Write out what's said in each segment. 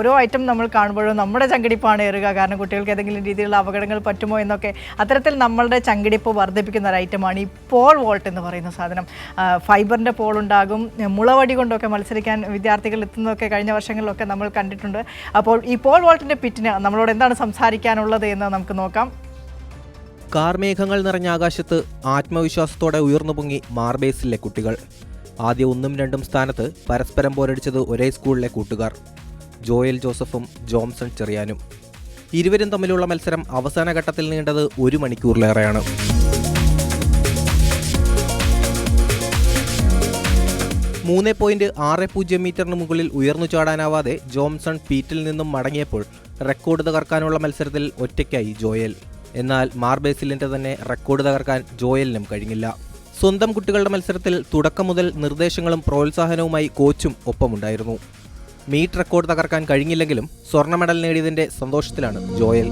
ഓരോ ഐറ്റം നമ്മൾ കാണുമ്പോഴും നമ്മുടെ ചങ്കിടിപ്പാണ് ഏറുക. കാരണം കുട്ടികൾക്ക് ഏതെങ്കിലും രീതിയിലുള്ള അപകടങ്ങൾ പറ്റുമോ എന്നൊക്കെ അത്തരത്തിൽ നമ്മളുടെ ചങ്കിടിപ്പ് വർദ്ധിപ്പിക്കുന്ന ഒരു ഐറ്റമാണ് ഈ പോൾ വോൾട്ട് എന്ന് പറയുന്ന സാധനം. ഫൈബറിന്റെ പോൾ ഉണ്ടാകും. മുളവടി കൊണ്ടൊക്കെ മത്സരിക്കാൻ വിദ്യാർത്ഥികൾ എത്തുന്നതൊക്കെ കഴിഞ്ഞ വർഷങ്ങളിലൊക്കെ നമ്മൾ കണ്ടിട്ടുണ്ട്. അപ്പോൾ ഈ പോൾ വോൾട്ടിന്റെ പിറ്റിന് നമ്മളോട് എന്താണ് സംസാരിക്കാനുള്ളത് എന്ന് നമുക്ക് നോക്കാം. കാർമേഘങ്ങൾ നിറഞ്ഞ ആകാശത്ത് ആത്മവിശ്വാസത്തോടെ ഉയർന്നു പൊങ്ങി മാർബേസിലെ കുട്ടികൾ. ആദ്യ ഒന്നും രണ്ടും സ്ഥാനത്ത് പരസ്പരം പോരടിച്ചത് ഒരേ സ്കൂളിലെ കൂട്ടുകാർ. ജോയൽ ജോസഫും ജോംസൺ ചെറിയാനും. ഇരുവരും തമ്മിലുള്ള മത്സരം അവസാന ഘട്ടത്തിൽ നീണ്ടത് ഒരു മണിക്കൂറിലേറെയാണ്. മൂന്ന് പോയിന്റ് ആറ് പൂജ്യം മീറ്ററിന് മുകളിൽ ഉയർന്നു ചാടാനാവാതെ ജോംസൺ പീറ്റിൽ നിന്നും മടങ്ങിയപ്പോൾ റെക്കോർഡ് തകർക്കാനുള്ള മത്സരത്തിൽ ഒറ്റയ്ക്കായി ജോയൽ. എന്നാൽ മാർബേസിലിന്റെ തന്നെ റെക്കോർഡ് തകർക്കാൻ ജോയലിനും കഴിഞ്ഞില്ല. സ്വന്തം കുട്ടികളുടെ മത്സരത്തിൽ തുടക്കം മുതൽ നിർദ്ദേശങ്ങളും പ്രോത്സാഹനവുമായി കോച്ചും ഒപ്പമുണ്ടായിരുന്നു. മീറ്റ് റെക്കോർഡ് തകർക്കാൻ കഴിഞ്ഞില്ലെങ്കിലും സ്വർണ മെഡൽ നേടിയതിന്റെ സന്തോഷത്തിലാണ് ജോയൽ.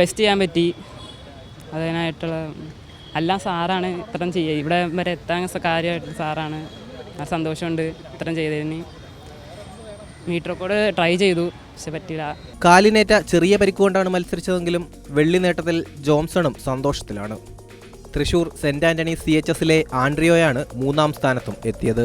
ബെസ്റ്റ് ചെയ്യാൻ പറ്റി. അതിനായിട്ടുള്ള എല്ലാം സാറാണ് ഇത്രയും ചെയ്യുക ഇവിടെ വരെ എത്താൻ കാര്യമായിട്ട് സാറാണ്. സന്തോഷമുണ്ട് ഇത്രയും ചെയ്തതിന്. മീറ്റർ റെക്കോർഡ് ട്രൈ ചെയ്തു പക്ഷെ പറ്റില്ല കാലിനേറ്റ ചെറിയ പരിക്കുകൊണ്ടാണ് മത്സരിച്ചതെങ്കിലും വെള്ളി നേട്ടത്തിൽ ജോംസണും സന്തോഷത്തിലാണ്. Thrissur saint Antony C H എസിലെ ആൻഡ്രിയോയാണ് മൂന്നാം സ്ഥാനത്തും എത്തിയത്.